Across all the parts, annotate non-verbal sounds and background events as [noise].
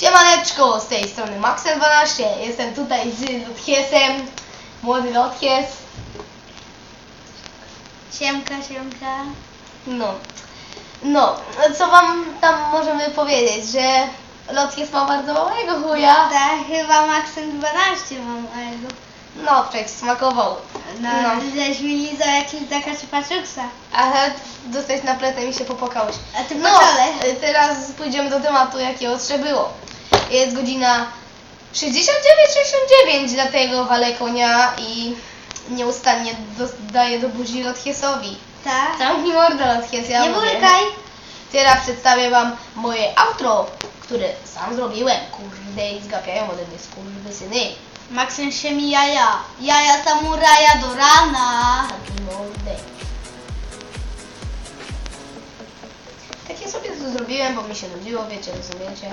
Siemaneczko, z tej strony Maxen12, jestem tutaj z Lothiesem, młody Lothies, Siemka, siemka. no, no, co wam tam możemy powiedzieć, że Lothies ma bardzo małego chuja, Tak, chyba Maxen 12 mam małego. no, wczoraj smakował, No, no, żeś mi lizał jakiś taka czypaczuksa. ale dostać na pletę i się popłakałeś. A ty No, po czole. teraz pójdziemy do tematu, jakiego trzeba było. Jest godzina 69-69 dla tego wale konia i nieustannie daję do buzi Lothiesowi. Tak? Zamknij mordę Lothies, ja Nie mówię. burkaj. Teraz przedstawię wam moje outro, które sam zrobiłem. Kurde, i zgapiają ode mnie skurwysyny. Maxen się mi jaja. Jaja samuraja do rana. Zamknij mordę. Takie sobie to zrobiłem, bo mi się nudziło, wiecie, rozumiecie?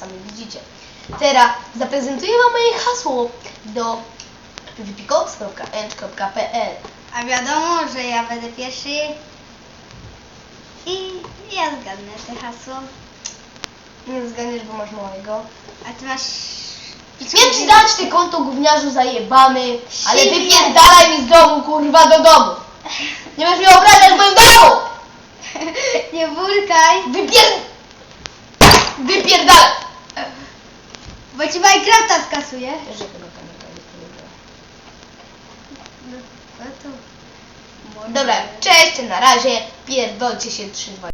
Sami widzicie. Teraz zaprezentuję wam moje hasło do wpikox.end.pl A wiadomo, że ja będę pierwszy. I ja zgadnę te hasło. Nie zgadniesz, bo masz małego. A ty masz... Wiem ci dać te konto gówniarzu zajebany, ale Siwie. wypierdalaj mi z domu, kurwa, do domu. Nie masz mnie obrażać w moim domu! [laughs] Nie burkaj, Wypier... Wypierdalaj! Ci Minecrafta. Że tego nie. No, no to... Dobra, cześć, na razie, pierdolcie się 3, 2,